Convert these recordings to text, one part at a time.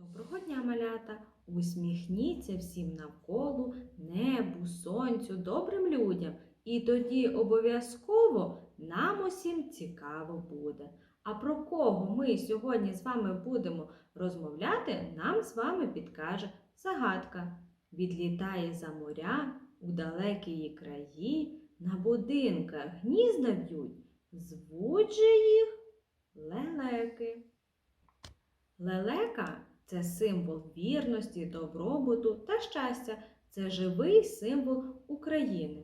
Доброго дня, малята! Усміхніться всім навколо, небу, сонцю, добрим людям. І тоді обов'язково нам усім цікаво буде. А про кого ми сьогодні з вами будемо розмовляти, нам з вами підкаже загадка. Відлітає за моря у далекі краї, на будинках гнізда в'ють, звуть же їх лелеки. Лелека це символ вірності, добробуту та щастя. Це живий символ України.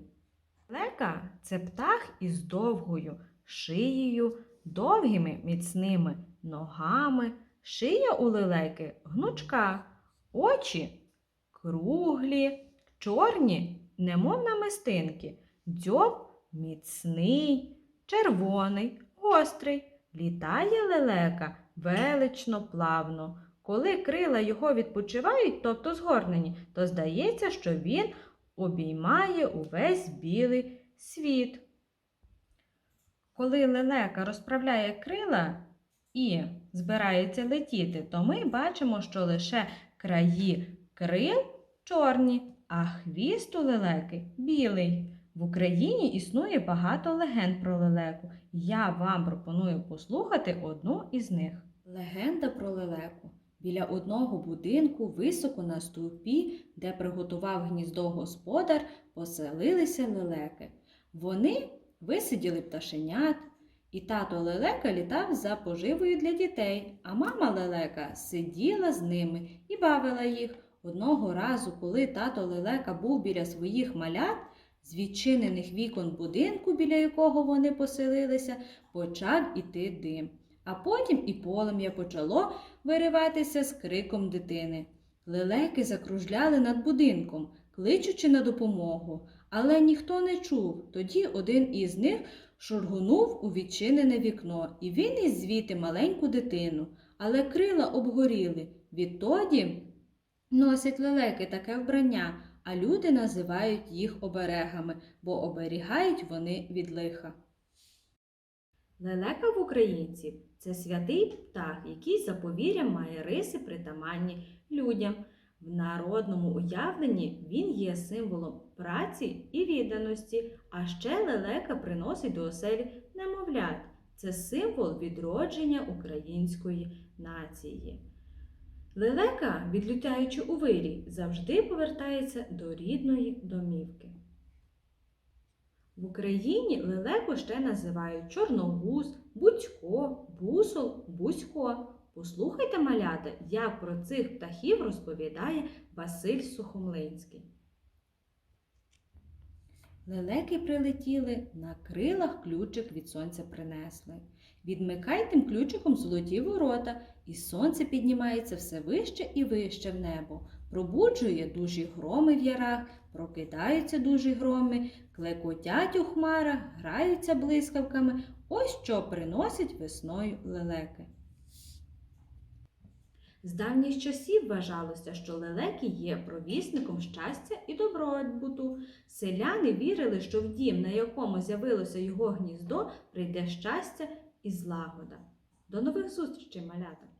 Лелека це птах із довгою шиєю, довгими міцними ногами. Шия у лелеки гнучка, очі круглі, чорні, немов намистинки, дзьоб міцний, червоний, гострий. Літає лелека велично, плавно. Коли крила його відпочивають, тобто згорнені, то здається, що він обіймає увесь білий світ. Коли лелека розправляє крила і збирається летіти, то ми бачимо, що лише краї крил чорні, а хвіст у лелеки білий. В Україні існує багато легенд про лелеку. Я вам пропоную послухати одну із них. Легенда про лелеку. Біля одного будинку, високо на стовпі, де приготував гніздо господар, поселилися лелеки. Вони висиділи пташенят, і тато лелека літав за поживою для дітей, а мама лелека сиділа з ними і бавила їх. Одного разу, коли тато лелека був біля своїх малят, з відчинених вікон будинку, біля якого вони поселилися, почав іти дим. А потім і полум'я почало вириватися з криком дитини. Лелеки закружляли над будинком, кличучи на допомогу, але ніхто не чув. Тоді один із них шургунув у відчинене вікно, і він із звідти маленьку дитину, але крила обгоріли. Відтоді носять лелеки таке вбрання, а люди називають їх оберегами, бо оберігають вони від лиха. Лелека в українців це святий птах, який за повір'ям має риси притаманні людям. В народному уявленні він є символом праці і відданості, а ще лелека приносить до оселі немовлят. Це символ відродження української нації. Лелека, відлітаючи у вирій, завжди повертається до рідної домівки. В Україні лелеку ще називають чорногуз, буцько, бусол, бусько. Послухайте, малята, як про цих птахів розповідає Василь Сухомлинський. Лелеки прилетіли, на крилах ключик від сонця принесли. Відмикай тим ключиком золоті ворота, і сонце піднімається все вище і вище в небо. Пробуджує дужі громи в ярах, прокидаються дужі громи, клекотять у хмарах, граються блискавками. Ось що приносять весною лелеки. З давніх часів вважалося, що лелеки є провісником щастя і добробуту. Селяни вірили, що в дім, на якому з'явилося його гніздо, прийде щастя і злагода. До нових зустрічей, малята!